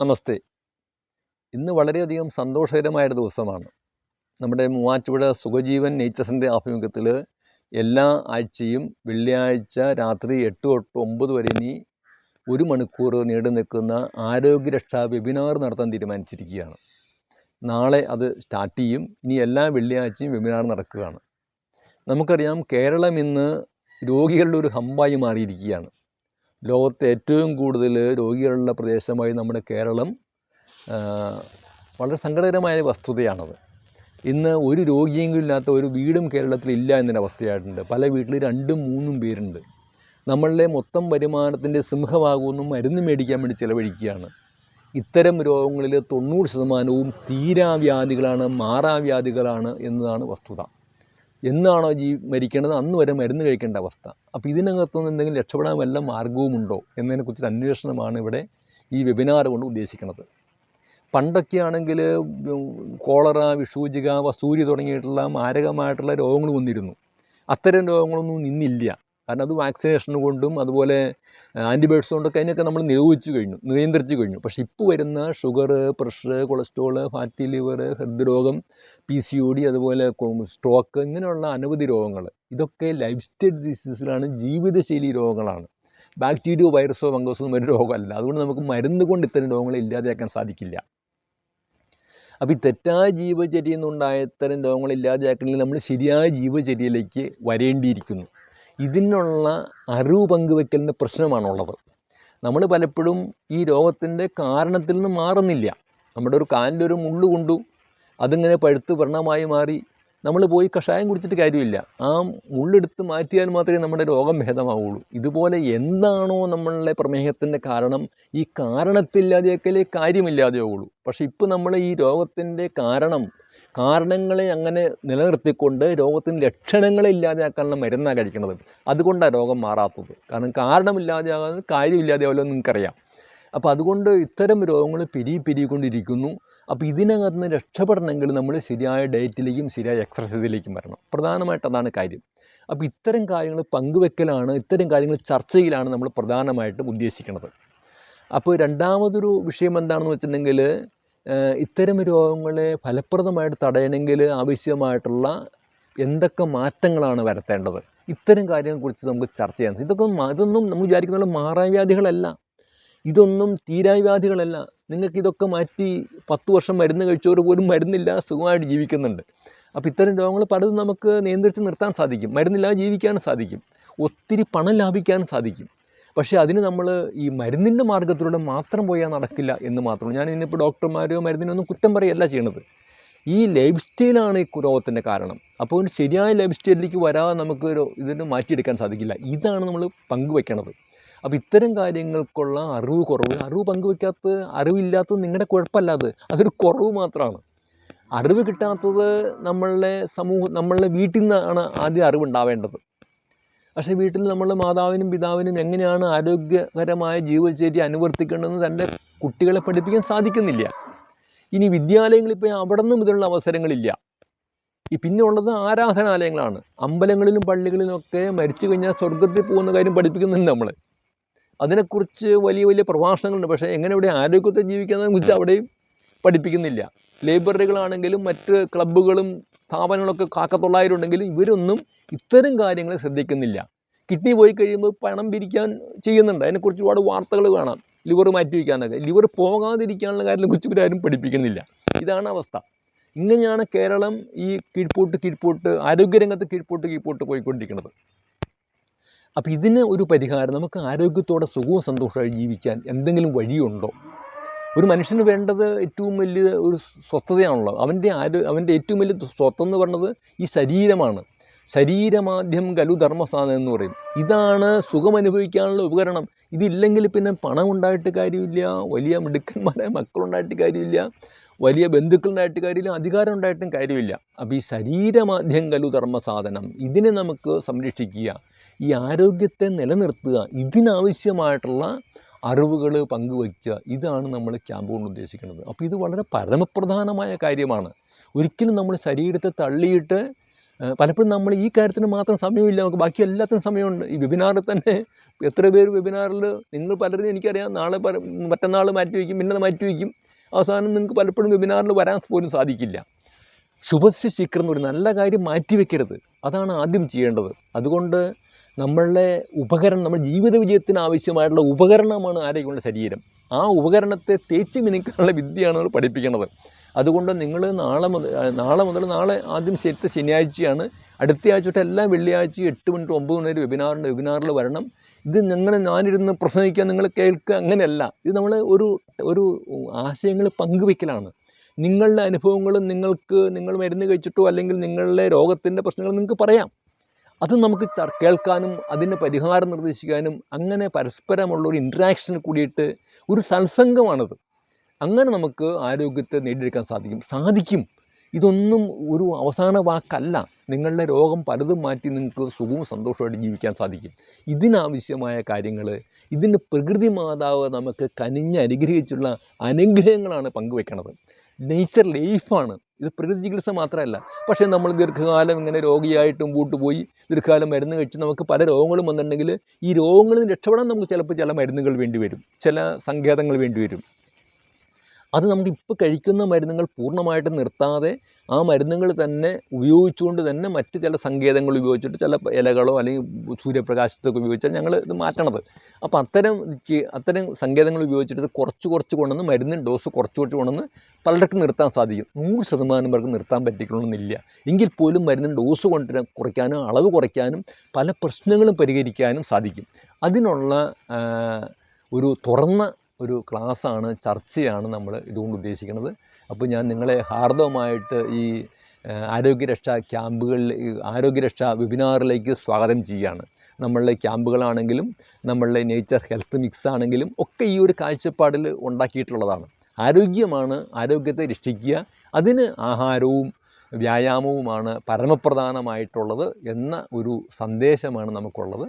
നമസ്തേ. ഇന്ന് വളരെയധികം സന്തോഷകരമായ ഒരു ദിവസമാണ്. നമ്മുടെ മൂവാറ്റുപുഴ സുഖജീവൻ നേച്ചറിന്റെ ആഭിമുഖ്യത്തിൽ എല്ലാ ആഴ്ചയും വെള്ളിയാഴ്ച രാത്രി എട്ട് തൊട്ട് ഒമ്പത് വരെ ഇനി ഒരു മണിക്കൂർ നീണ്ടു നിൽക്കുന്ന ആരോഗ്യരക്ഷാ വെബിനാർ നടത്താൻ തീരുമാനിച്ചിരിക്കുകയാണ്. നാളെ അത് സ്റ്റാർട്ട് ചെയ്യും. ഇനി എല്ലാ വെള്ളിയാഴ്ചയും വെബിനാർ നടക്കുകയാണ്. നമുക്കറിയാം കേരളം ഇന്ന് രോഗികളുടെ ഒരു ഹമ്പായി മാറിയിരിക്കുകയാണ്. ലോകത്തെ ഏറ്റവും കൂടുതൽ രോഗികളുള്ള പ്രദേശമായി നമ്മുടെ കേരളം വളരെ സങ്കടകരമായ വസ്തുതയാണത്. ഇന്ന് ഒരു രോഗിയെങ്കിലും ഇല്ലാത്ത ഒരു വീടും കേരളത്തിൽ ഇല്ല എന്നൊരു അവസ്ഥയായിട്ടുണ്ട്. പല വീട്ടിൽ രണ്ടും മൂന്നും പേരുണ്ട്. നമ്മളുടെ മൊത്തം വരുമാനത്തിന്റെ സിംഹഭാഗമൊന്നും മരുന്ന് മേടിക്കാൻ വേണ്ടി ചിലവഴിക്കുകയാണ്. ഇത്തരം രോഗങ്ങളിൽ തൊണ്ണൂറ് ശതമാനവും തീരാവ്യാധികളാണ് മാറാവ്യാധികളാണ് എന്നതാണ് വസ്തുത. എന്നാണോ ജീ മരിക്കേണ്ടത് അന്ന് വരെ മരുന്ന് കഴിക്കേണ്ട അവസ്ഥ. അപ്പോൾ ഇതിനകത്തുനിന്ന് എന്തെങ്കിലും രക്ഷപ്പെടാൻ വല്ല മാർഗവുമുണ്ടോ എന്നതിനെക്കുറിച്ചൊരു അന്വേഷണമാണ് ഇവിടെ ഈ വെബിനാർ കൊണ്ട് ഉദ്ദേശിക്കുന്നത് പണ്ടൊക്കെ ആണെങ്കിൽ കോളറ വിഷൂചിക വസൂരി തുടങ്ങിയിട്ടുള്ള മാരകമായിട്ടുള്ള രോഗങ്ങൾ വന്നിരുന്നു. അത്തരം രോഗങ്ങളൊന്നും നിന്നില്ല. കാരണം അത് വാക്സിനേഷൻ കൊണ്ടും അതുപോലെ ആന്റിബയോട്ടിക്സ് കൊണ്ടൊക്കെ അതിനൊക്കെ നമ്മൾ നിയോഗിച്ചു കഴിഞ്ഞു നിയന്ത്രിച്ചു കഴിഞ്ഞു. പക്ഷേ ഇപ്പോൾ വരുന്ന sugar pressure cholesterol fatty liver ഹൃദ്രോഗം പി സി ഒ ഡി അതുപോലെ സ്ട്രോക്ക് ഇങ്ങനെയുള്ള അനവധി രോഗങ്ങൾ ഇതൊക്കെ ലൈഫ് സ്റ്റൈൽ ഡിസീസിലാണ് ജീവിതശൈലി രോഗങ്ങളാണ്. ബാക്ടീരിയോ വൈറസോ ഫംഗസോ ഒന്നും ഒരു രോഗമല്ല. അതുകൊണ്ട് നമുക്ക് മരുന്ന് കൊണ്ട് ഇത്തരം രോഗങ്ങളെ ഇല്ലാതെയാക്കാൻ സാധിക്കില്ല. അപ്പോൾ ഈ തെറ്റായ ജീവചര്യയിൽ നിന്നുണ്ടായ ഇത്തരം രോഗങ്ങൾ ഇല്ലാതെയാക്കണമെങ്കിൽ നമ്മൾ ശരിയായ ജീവചര്യയിലേക്ക് വരേണ്ടിയിരിക്കുന്നു. ഇതിനുള്ള അറിവ് പങ്കുവെക്കലിന്റെ പ്രശ്നമാണുള്ളത്. നമ്മൾ പലപ്പോഴും ഈ രോഗത്തിന്റെ കാരണത്തിൽ നിന്ന് മാറുന്നില്ല. നമ്മുടെ ഒരു കാലിലൊരു മുള്ളു കൊണ്ടു അതിങ്ങനെ പഴുത്ത് വ്രണമായി മാറി നമ്മൾ പോയി കഷായം കുടിച്ചിട്ട് കാര്യമില്ല. ആ മുള്ളെടുത്ത് മാറ്റിയാൽ മാത്രമേ നമ്മുടെ രോഗം ഭേദമാവുള്ളൂ. ഇതുപോലെ എന്താണോ നമ്മളുടെ പ്രമേഹത്തിന്റെ കാരണം ഈ കാരണത്തില്ലാതെയൊക്കെ കാര്യമില്ലാതെയാവുള്ളൂ പക്ഷേ ഇപ്പോൾ നമ്മൾ ഈ രോഗത്തിന്റെ കാരണം കാരണങ്ങളെ അങ്ങനെ നിലനിർത്തിക്കൊണ്ട് രോഗത്തിന് ലക്ഷണങ്ങളെ ഇല്ലാതെയാക്കാനുള്ള മരുന്നാണ് കഴിക്കുന്നത്. അതുകൊണ്ടാണ് രോഗം മാറാത്തത്. കാരണം കാരണമില്ലാതെയാകാതെ കാര്യമില്ലാതെയാവല്ലോ നിങ്ങൾക്കറിയാം. അപ്പോൾ അതുകൊണ്ട് ഇത്തരം രോഗങ്ങൾ പിരി പിരികൊണ്ടിരിക്കുന്നു. അപ്പോൾ ഇതിനകത്ത് നിന്ന് രക്ഷപ്പെടണമെങ്കിൽ നമ്മൾ ശരിയായ ഡയറ്റിലേക്കും ശരിയായ എക്സർസൈസിലേക്കും വരണം. പ്രധാനമായിട്ട് അതാണ് കാര്യം. അപ്പോൾ ഇത്തരം കാര്യങ്ങൾ പങ്കുവെക്കലാണ് ഇത്തരം കാര്യങ്ങൾ ചർച്ചയിലാണ് നമ്മൾ പ്രധാനമായിട്ടും ഉദ്ദേശിക്കുന്നത്. അപ്പോൾ രണ്ടാമതൊരു വിഷയം എന്താണെന്ന് വെച്ചിട്ടുണ്ടെങ്കിൽ ഇത്തരം രോഗങ്ങളെ ഫലപ്രദമായിട്ട് തടയണമെങ്കിൽ ആവശ്യമായിട്ടുള്ള എന്തൊക്കെ മാറ്റങ്ങളാണ് വരുത്തേണ്ടത്? ഇത്തരം കാര്യങ്ങളെക്കുറിച്ച് നമുക്ക് ചർച്ച ചെയ്യാം. ഇതൊക്കെ ഇതൊന്നും നമ്മൾ വിചാരിക്കുന്ന മാറാ വ്യാധികളല്ല. ഇതൊന്നും തീരാവ്യാധികളല്ല നിങ്ങൾക്ക് ഇതൊക്കെ മാറ്റി പത്ത് വർഷം മരുന്ന് കഴിച്ചവർ പോലും മരുന്നില്ല സുഖമായിട്ട് ജീവിക്കുന്നുണ്ട്. അപ്പോൾ ഇത്തരം രോഗങ്ങൾ പലതും നമുക്ക് നിയന്ത്രിച്ച് നിർത്താൻ സാധിക്കും. മരുന്നില്ലാതെ ജീവിക്കാനും സാധിക്കും. ഒത്തിരി പണം ലാഭിക്കാനും സാധിക്കും. പക്ഷേ അതിന് നമ്മൾ ഈ മരുന്നിന്റെ മാർഗത്തിലൂടെ മാത്രം പോയാൽ നടക്കില്ല എന്ന് മാത്രം ഞാൻ ഇന്നിപ്പോൾ ഡോക്ടർമാരോ മരുന്നിനൊന്നും കുറ്റം പറയല്ല ചെയ്യണത്. ഈ ലൈഫ് സ്റ്റൈലാണ് ഈ രോഗത്തിന്റെ കാരണം. അപ്പോൾ ഒരു ശരിയായ ലൈഫ് സ്റ്റൈലിലേക്ക് വരാതെ നമുക്ക് ഒരു ഇതിന് മാറ്റിയെടുക്കാൻ സാധിക്കില്ല. ഇതാണ് നമ്മൾ പങ്കുവെക്കണത്. അപ്പോൾ ഇത്തരം കാര്യങ്ങൾക്കുള്ള അറിവ് കുറവ് അറിവ് പങ്കുവെക്കാത്ത അറിവില്ലാത്തത് നിങ്ങളുടെ കുഴപ്പമല്ലാതെ അതൊരു കുറവ് മാത്രമാണ്. അറിവ് കിട്ടാത്തത് നമ്മളുടെ സമൂഹം നമ്മളുടെ വീട്ടിൽ നിന്നാണ് ആദ്യം അറിവുണ്ടാവേണ്ടത്. പക്ഷേ വീട്ടിൽ നമ്മൾ മാതാവിനും പിതാവിനും എങ്ങനെയാണ് ആരോഗ്യകരമായ ജീവിതചര്യ അനുവർത്തിക്കേണ്ടതെന്ന് തന്റെ കുട്ടികളെ പഠിപ്പിക്കാൻ സാധിക്കുന്നില്ല. ഇനി വിദ്യാലയങ്ങളിൽ പോയി അവിടെ നിന്നും ഇതിനുള്ള അവസരങ്ങളില്ല. ഈ പിന്നെ ഉള്ളത് ആരാധനാലയങ്ങളാണ്. അമ്പലങ്ങളിലും പള്ളികളിലും ഒക്കെ മരിച്ചു കഴിഞ്ഞാൽ സ്വർഗത്തിൽ പോകുന്ന കാര്യം പഠിപ്പിക്കുന്നുണ്ട് നമ്മൾ അതിനെക്കുറിച്ച് വലിയ വലിയ പ്രഭാഷണങ്ങളുണ്ട്. പക്ഷേ എങ്ങനെ ഇവിടെ ആരോഗ്യത്തെ ജീവിക്കുന്നതിനെ കുറിച്ച് അവിടെയും പഠിപ്പിക്കുന്നില്ല. ലൈബ്രറികളാണെങ്കിലും മറ്റ് ക്ലബ്ബുകളും സ്ഥാപനങ്ങളൊക്കെ കാക്കത്തൊള്ളായിരം ഉണ്ടെങ്കിലും ഇവരൊന്നും ഇത്തരം കാര്യങ്ങൾ ശ്രദ്ധിക്കുന്നില്ല. കിഡ്നി പോയി കഴിയുമ്പോൾ പണം പിരിക്കാൻ ചെയ്യുന്നുണ്ട്. അതിനെക്കുറിച്ച് ഒരുപാട് വാർത്തകൾ കാണാം. ലിവർ മാറ്റി വയ്ക്കാനൊക്കെ ലിവർ പോകാതിരിക്കാനുള്ള കാര്യം കുറിച്ച് ഇവരാരും പഠിപ്പിക്കുന്നില്ല. ഇതാണ് അവസ്ഥ. ഇങ്ങനെയാണ് കേരളം ഈ കീഴ്പോട്ട് കീഴ്പോട്ട് ആരോഗ്യരംഗത്ത് കീഴ്പോട്ട് കീഴ്പോട്ട് പോയിക്കൊണ്ടിരിക്കുന്നത്. അപ്പോൾ ഇതിന് ഒരു പരിഹാരം. നമുക്ക് ആരോഗ്യത്തോടെ സുഖവും സന്തോഷമായി ജീവിക്കാൻ എന്തെങ്കിലും വഴിയുണ്ടോ? ഒരു മനുഷ്യന് വേണ്ടത് ഏറ്റവും വലിയ ഒരു സ്വസ്ഥതയാണല്ലോ അവന്റെ ആരോ അവന്റെ ഏറ്റവും വലിയ സ്വത്തെന്ന് പറയുന്നത് ഈ ശരീരമാണ്. ശരീരമാദ്യം ഗലു ധർമ്മസാധനം എന്ന് പറയും. ഇതാണ് സുഖം അനുഭവിക്കാനുള്ള ഉപകരണം. ഇതില്ലെങ്കിൽ പിന്നെ പണം ഉണ്ടായിട്ട് കാര്യമില്ല. വലിയ മിടുക്കന്മാരായ മക്കളുണ്ടായിട്ട് കാര്യമില്ല. വലിയ ബന്ധുക്കളുണ്ടായിട്ട് കാര്യമില്ല. അധികാരം ഉണ്ടായിട്ടും കാര്യമില്ല. അപ്പോൾ ഈ ശരീരമാദ്യം ഗലു ധർമ്മസാധനം ഇതിനെ നമുക്ക് സംരക്ഷിക്കുക. ഈ ആരോഗ്യത്തെ നിലനിർത്തുക. ഇതിനാവശ്യമായിട്ടുള്ള അറിവുകൾ പങ്കുവയ്ക്കുക ഇതാണ് നമ്മൾ ക്യാമ്പ് കൊണ്ട് ഉദ്ദേശിക്കുന്നത്. അപ്പോൾ ഇത് വളരെ പരമപ്രധാനമായ കാര്യമാണ്. ഒരിക്കലും നമ്മൾ ശരീരത്തെ തള്ളിയിട്ട് പലപ്പോഴും നമ്മൾ ഈ കാര്യത്തിന് മാത്രം സമയമില്ല. നമുക്ക് ബാക്കി എല്ലാത്തിനും സമയമുണ്ട്. ഈ വെബിനാറിൽ തന്നെ എത്ര പേര് വെബിനാറിൽ നിങ്ങൾ പലരും എനിക്കറിയാം. നാളെ പല മറ്റന്നാൾ മാറ്റി വയ്ക്കും പിന്നെ മാറ്റി വയ്ക്കും. അവസാനം നിങ്ങൾക്ക് പലപ്പോഴും വെബിനാറിൽ വരാൻ പോലും സാധിക്കില്ല. ശുഭസ്യ ശീക്രം എന്ന് ഒരു നല്ല കാര്യം മാറ്റി മാറ്റിവെക്കരുത് അതാണ് ആദ്യം ചെയ്യേണ്ടത്. അതുകൊണ്ട് നമ്മളുടെ ഉപകരണം നമ്മുടെ ജീവിത വിജയത്തിന് ആവശ്യമായിട്ടുള്ള ഉപകരണമാണ് ആരോഗ്യമുള്ള ശരീരം. ആ ഉപകരണത്തെ തേച്ച് മിനുക്കാനുള്ള വിദ്യയാണ് നമ്മൾ പഠിപ്പിക്കുന്നത് അതുകൊണ്ട് നിങ്ങൾ നാളെ മുതൽ നാളെ മുതൽ നാളെ ആദ്യം ശരിത്തെ ശനിയാഴ്ചയാണ്. അടുത്ത ആഴ്ച തൊട്ട് എല്ലാ വെള്ളിയാഴ്ചയും എട്ട് മണി to ഒമ്പത് മണി വരെ വെബിനാറിൽ വരണം. ഇത് ഞങ്ങൾ ഞാനിരുന്ന് പ്രസംഗിക്കുക നിങ്ങൾ കേൾക്കുക അങ്ങനെയല്ല. ഇത് നമ്മൾ ഒരു ഒരു ആശയങ്ങൾ പങ്കുവെക്കലാണ്. നിങ്ങളുടെ അനുഭവങ്ങളും നിങ്ങൾക്ക് നിങ്ങൾ മരുന്ന് കഴിച്ചിട്ടോ അല്ലെങ്കിൽ നിങ്ങളുടെ രോഗത്തിന്റെ പ്രശ്നങ്ങൾ നിങ്ങൾക്ക് പറയാം. അത് നമുക്ക് കേൾക്കാനും അതിന് പരിഹാരം നിർദ്ദേശിക്കാനും അങ്ങനെ പരസ്പരമുള്ള ഒരു ഇൻട്രാക്ഷൻ കൂടിയിട്ട് ഒരു സത്സംഗമാണത്. അങ്ങനെ നമുക്ക് ആരോഗ്യത്തെ നേടിയെടുക്കാൻ സാധിക്കും. സാധിക്കും. ഇതൊന്നും ഒരു അവസാന വാക്കല്ല. നിങ്ങളുടെ രോഗം പലതും മാറ്റി നിങ്ങൾക്ക് സുഖവും സന്തോഷമായിട്ട് ജീവിക്കാൻ സാധിക്കും. ഇതിനാവശ്യമായ കാര്യങ്ങൾ ഇതിന് പ്രകൃതി മാതാവ് നമുക്ക് കനിഞ്ഞ് അനുഗ്രഹിച്ചുള്ള അനുഗ്രഹങ്ങളാണ് പങ്കുവെക്കണത്. നേച്ചർ ലൈഫാണ് ഇത് പ്രകൃതി ചികിത്സ മാത്രമല്ല. പക്ഷേ നമ്മൾ ദീർഘകാലം ഇങ്ങനെ രോഗിയായിട്ടും മുമ്പോട്ട് പോയി ദീർഘകാലം മരുന്ന് കഴിച്ച് നമുക്ക് പല രോഗങ്ങളും വന്നിട്ടുണ്ടെങ്കിൽ ഈ രോഗങ്ങളിൽ നിന്ന് രക്ഷപ്പെടാൻ നമുക്ക് ചിലപ്പോൾ ചില മരുന്നുകൾ വേണ്ടി വരും. ചില സങ്കേതങ്ങൾ വേണ്ടി വരും. അത് നമുക്ക് ഇപ്പോൾ കഴിക്കുന്ന മരുന്നുകൾ പൂർണമായിട്ട് നിർത്താതെ ആ മരുന്നുകൾ തന്നെ ഉപയോഗിച്ചുകൊണ്ട് തന്നെ മറ്റ് ചില സങ്കേതങ്ങൾ ഉപയോഗിച്ചിട്ട് ചില ഇലകളോ അല്ലെങ്കിൽ സൂര്യപ്രകാശത്തൊക്കെ ഉപയോഗിച്ചാൽ ഞങ്ങൾ ഇത് മാറ്റണത്. അപ്പോൾ അത്തരം അത്തരം സങ്കേതങ്ങൾ ഉപയോഗിച്ചിട്ട് കുറച്ച് കുറച്ച് കൊണ്ടുവന്ന് മരുന്നിൻ ഡോസ് കുറച്ച് കുറച്ച് കൊണ്ടുവന്ന് പലർക്കും നിർത്താൻ സാധിക്കും. നൂറ് ശതമാനം പേർക്ക് നിർത്താൻ പറ്റിക്കണമെന്നില്ല. എങ്കിൽ പോലും മരുന്നിൻ ഡോസ് കൊണ്ടുവരാൻ കുറയ്ക്കാനും അളവ് കുറയ്ക്കാനും പല പ്രശ്നങ്ങളും പരിഹരിക്കാനും സാധിക്കും. അതിനുള്ള ഒരു തുറന്ന ഒരു ക്ലാസ്സാണ് ചർച്ചയാണ് നമ്മൾ ഇതുകൊണ്ട് ഉദ്ദേശിക്കുന്നത്. അപ്പോൾ ഞാൻ നിങ്ങളെ ഹാർദവമായിട്ട് ഈ ആരോഗ്യരക്ഷാ ക്യാമ്പുകളിൽ ആരോഗ്യരക്ഷാ വെബിനാറിലേക്ക് സ്വാഗതം ചെയ്യുകയാണ്. നമ്മളുടെ ക്യാമ്പുകളാണെങ്കിലും നമ്മളുടെ നേച്ചർ ഹെൽത്ത് മിക്സ് ആണെങ്കിലും ഒക്കെ ഈ ഒരു കാഴ്ചപ്പാടിൽ ഉണ്ടാക്കിയിട്ടുള്ളതാണ്. ആരോഗ്യമാണ് ആരോഗ്യത്തെ രക്ഷിക്കുക അതിന് ആഹാരവും വ്യായാമവുമാണ് പരമപ്രധാനമായിട്ടുള്ളത് എന്ന ഒരു സന്ദേശമാണ് നമുക്കുള്ളത്.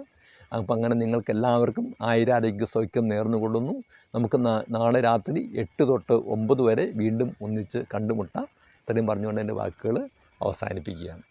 അപ്പം അങ്ങനെ നിങ്ങൾക്ക് എല്ലാവർക്കും ആയിരാരോഗ്യ സൗഖ്യം നേർന്നുകൊള്ളുന്നു. നമുക്ക് നാളെ രാത്രി എട്ട് തൊട്ട് ഒമ്പത് വരെ വീണ്ടും ഒന്നിച്ച് കണ്ടുമുട്ടാം. ഇത്രയും പറഞ്ഞുകൊണ്ട് എന്റെ വാക്കുകൾ അവസാനിപ്പിക്കുകയാണ്.